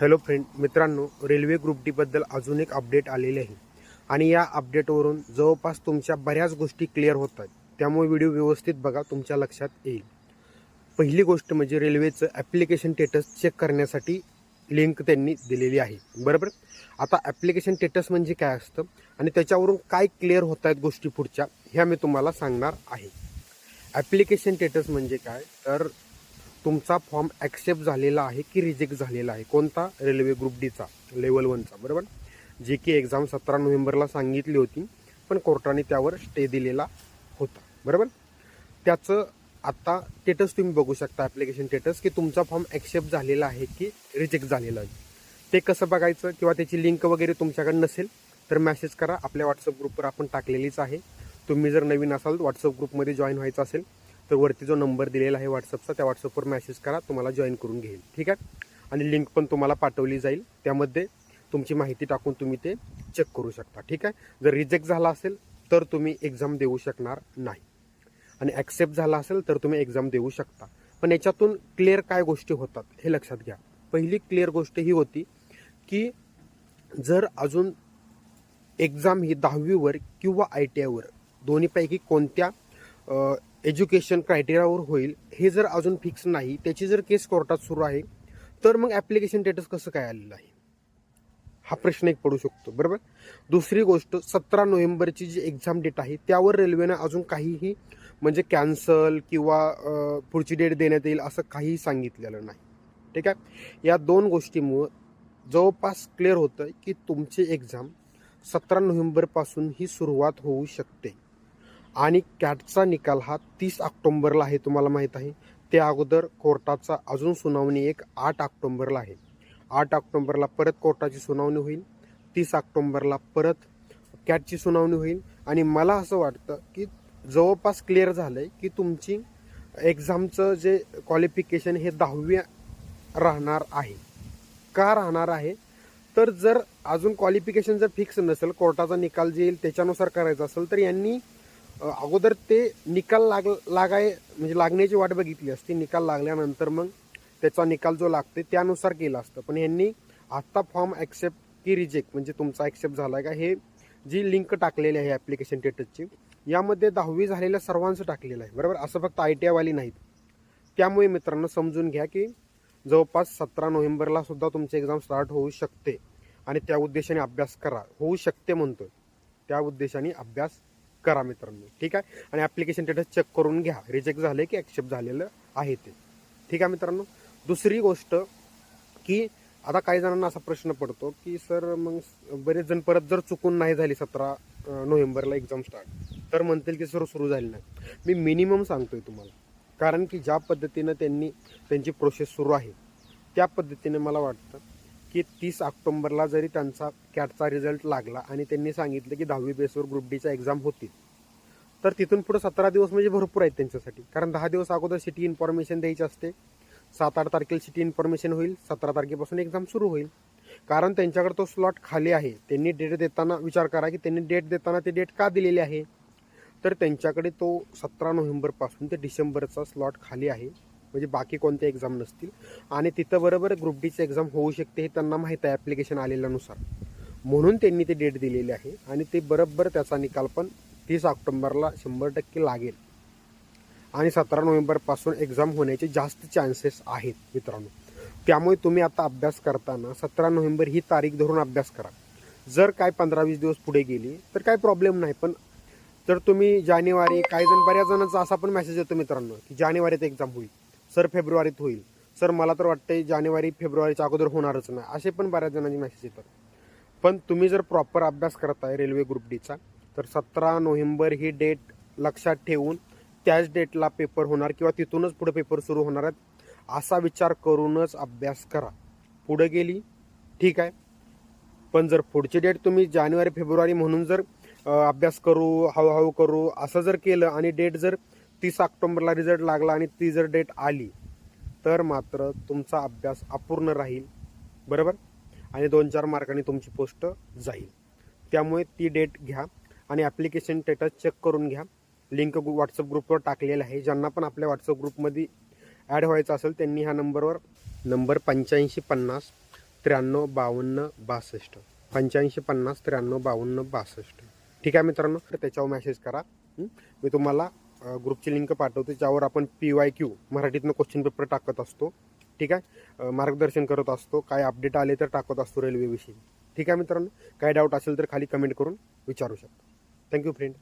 Hello friend मित्रांनो railway group डीबद्दल अजून एक अपडेट आलेले आहे. आणि या अपडेटवरून जवळपास तुमच्या बऱ्याच गोष्टी क्लिअर होत आहेत. त्यामुळे व्हिडिओ व्यवस्थित बघा तुमच्या लक्षात येईल. पहिली गोष्ट म्हणजे रेल्वेचं ॲप्लिकेशन स्टेटस चेक करण्यासाठी लिंक त्यांनी दिलेली आहे. बरोबर? आता ॲप्लिकेशन स्टेटस म्हणजे काय असतं? आणि त्याच्यावरून काय क्लिअर होत आहेत गोष्टी पुढच्या ह्या मी तुम्हाला सांगणार आहे. ॲप्लिकेशन स्टेटस म्हणजे काय? तर तुमचा फॉर्म ॲक्सेप्ट झालेला आहे की रिजेक्ट झालेला आहे? कोणता? रेल्वे ग्रुप डीचा लेवल वनचा बरोबर? जे की एक्झाम सतरा नोव्हेंबरला सांगितली होती पण कोर्टाने त्यावर स्टे दिलेला होता. बरोबर? त्याचं आत्ता स्टेटस तुम्ही बघू शकता ॲप्लिकेशन स्टेटस की तुमचा फॉर्म ॲक्सेप्ट झालेला आहे की रिजेक्ट झालेला आहे. ते कसं बघायचं किंवा त्याची लिंक वगैरे तुमच्याकडे नसेल तर मेसेज करा. आपल्या व्हॉट्सअप ग्रुपवर आपण टाकलेलीच आहे. तुम्ही जर नवीन असाल व्हॉट्सअप ग्रुपमध्ये जॉईन व्हायचं असेल तर वरती जो नंबर दिलेला आहे व्हॉट्सअपचा त्या व्हॉट्सअपवर मेसेज करा तुम्हाला जॉईन करून घेईल. ठीक आहे? आणि लिंक पण तुम्हाला पाठवली जाईल. त्यामध्ये तुमची माहिती टाकून तुम्ही ते चेक करू शकता. ठीक आहे? जर रिजेक्ट झाला असेल तर तुम्ही एक्झाम देऊ शकणार नाही. आणि ॲक्सेप्ट झाला असेल तर तुम्ही एक्झाम देऊ शकता. पण याच्यातून क्लिअर काय गोष्टी होतात हे लक्षात घ्या. पहिली क्लिअर गोष्ट ही होती की जर अजून एक्झाम ही दहावीवर किंवा आय टी आयवर दोन्हीपैकी कोणत्या एज्युकेशन क्रायटेरियावर होईल हे जर अजून फिक्स नाही त्याची जर केस कोर्टात सुरू आहे तर मग ॲप्लिकेशन स्टेटस कसं काय आलेलं आहे? हा प्रश्न एक पडू शकतो बरोबर? दुसरी गोष्ट सतरा नोव्हेंबरची जी एक्झाम डेट आहे त्यावर रेल्वेनं अजून काहीही म्हणजे कॅन्सल किंवा पुढची डेट देण्यात येईल असं काहीही सांगितलेलं नाही. ठीक आहे? या दोन गोष्टीमुळं जवळपास क्लिअर होतं की तुमची एक्झाम सतरा नोव्हेंबरपासून ही सुरुवात होऊ शकते. आणि कॅटचा निकाल हा तीस ऑक्टोंबरला आहे तुम्हाला माहीत आहे. त्या अगोदर कोर्टाचा अजून सुनावणी एक आठ ऑक्टोंबरला आहे. आठ ऑक्टोंबरला परत कोर्टाची सुनावणी होईल तीस ऑक्टोंबरला परत कॅटची सुनावणी होईल. आणि मला असं वाटतं की जवळपास क्लिअर झालं आहे की तुमची एक्झामचं जे क्वालिफिकेशन हे दहावी राहणार आहे. का राहणार आहे? तर जर अजून क्वालिफिकेशन जर फिक्स नसेल कोर्टाचा निकाल जे येईल त्याच्यानुसार करायचा असेल तर यांनी अगोदर ते निकाल लाग लागाय म्हणजे लागण्याची वाट बघितली असती. निकाल लागल्यानंतर मग त्याचा निकाल जो लागते त्यानुसार केला असतं. पण यांनी आत्ता फॉर्म ॲक्सेप्ट की रिजेक्ट म्हणजे तुमचा ॲक्सेप्ट झाला आहे का हे जी लिंक टाकलेली आहे ॲप्लिकेशन स्टेटसची यामध्ये दहावी झालेल्या सर्वांचं टाकलेलं आहे. बरोबर? असं फक्त आय टी आयवाली नाहीत. त्यामुळे मित्रांनो समजून घ्या की जवळपास सतरा नोव्हेंबरला सुद्धा तुमची एक्झाम स्टार्ट होऊ शकते. आणि त्या उद्देशाने अभ्यास करा. होऊ शकते म्हणतो त्या उद्देशाने अभ्यास करा मित्रांनो ठीक आहे? आणि ॲप्लिकेशन स्टेटस चेक करून घ्या. रिजेक्ट झाले की ॲक्सेप्ट झालेलं आहे ते. ठीक आहे मित्रांनो? दुसरी गोष्ट की आता काही जणांना असा प्रश्न पडतो की सर मग बरेच जण परत जर चुकून नाही झाली सतरा नोव्हेंबरला एक्झाम स्टार्ट तर म्हणतील की सर सुरू झाली नाही. मी मिनिमम सांगतोय तुम्हाला कारण की ज्या पद्धतीनं त्यांनी त्यांची प्रोसेस सुरू आहे त्या पद्धतीने मला वाटतं की तीस ऑक्टोंबरला जरी त्यांचा कॅटचा रिझल्ट लागला आणि त्यांनी सांगितलं की दहावी बेसवर ग्रुप डीचा एक्झाम होतील तर तिथून पुढे सतरा दिवस म्हणजे भरपूर आहेत त्यांच्यासाठी. कारण दहा दिवस अगोदर सिटी इन्फॉर्मेशन द्यायची असते. सात आठ तारखेला सिटी इन्फॉर्मेशन होईल सतरा तारखेपासून एक्झाम सुरू होईल. कारण त्यांच्याकडे तो स्लॉट खाली आहे. त्यांनी डेट देताना विचार करा की त्यांनी डेट देताना ते डेट का दिलेली आहे? तर त्यांच्याकडे तो सतरा नोव्हेंबरपासून ते डिसेंबरचा स्लॉट खाली आहे. म्हणजे बाकी कोणत्या एक्झाम नसतील. आणि तिथं बरोबर ग्रुप डीचं एक्झाम होऊ शकते हे त्यांना माहीत आहे ॲप्लिकेशन आलेल्यानुसार. म्हणून त्यांनी ते डेट दिलेली आहे. आणि ते बरोबर त्याचा निकाल पण तीस ऑक्टोंबरला शंभर टक्के लागेल. आणि सतरा नोव्हेंबरपासून एक्झाम होण्याचे जास्त चान्सेस आहेत मित्रांनो. त्यामुळे तुम्ही आता अभ्यास करताना सतरा नोव्हेंबर ही तारीख धरून अभ्यास करा. जर काय पंधरा वीस दिवस पुढे गेली तर काय प्रॉब्लेम नाही. पण जर तुम्ही जानेवारी काही जण बऱ्याच जणांचा असा पण मेसेज येतो मित्रांनो की जानेवारीत एक्झाम होईल. सर फेब्रुवारीत होईल. सर मला तर वाटतंय जानेवारी फेब्रुवारीच्या अगोदर होणारच नाही असे पण बऱ्याच जणांचे मेसेज येतात. पण तुम्ही जर प्रॉपर अभ्यास करताय रेल्वे ग्रुप डीचा तर सतरा नोव्हेंबर ही डेट लक्षात ठेवून त्याच डेटला पेपर होणार किंवा तिथूनच पुढे पेपर सुरू होणार आहेत असा विचार करूनच अभ्यास करा. पुढे गेली ठीक आहे. पण जर पुढची डेट तुम्ही जानेवारी फेब्रुवारी म्हणून जर अभ्यास करू हळूहळू करू असं जर केलं आणि डेट जर तीस ऑक्टोंबरला रिझल्ट लागला आणि ती जर डेट आली तर मात्र तुमचा अभ्यास अपूर्ण राहील. बरोबर? आणि दोन चार मार्कांनी तुमची पोस्ट जाईल. त्यामुळे ती डेट घ्या आणि ॲप्लिकेशन स्टेटस चेक करून घ्या. लिंक व्हॉट्सअप ग्रुपवर टाकलेलं आहे. ज्यांना पण आपल्या व्हॉट्सअप ग्रुपमध्ये ॲड व्हायचं असेल त्यांनी ह्या नंबरवर नंबर पंच्याऐंशी पन्नास त्र्याण्णव बावन्न बासष्ट. पंच्याऐंशी पन्नास त्र्याण्णव बावन्न बासष्ट. ठीक आहे मित्रांनो? तर त्याच्यावर मेसेज करा. मी तुम्हाला ग्रुपची लिंक पाठवतो ज्यावर आपण पी वाय क्यू मराठीतनं क्वेश्चन पेपर टाकत असतो. ठीक आहे? मार्गदर्शन करत असतो. काय अपडेट आले तर टाकत असतो रेल्वेविषयी ठीक आहे मित्रांनो? काय डाऊट असेल तर खाली कमेंट करून विचारू शकता. Thank you friend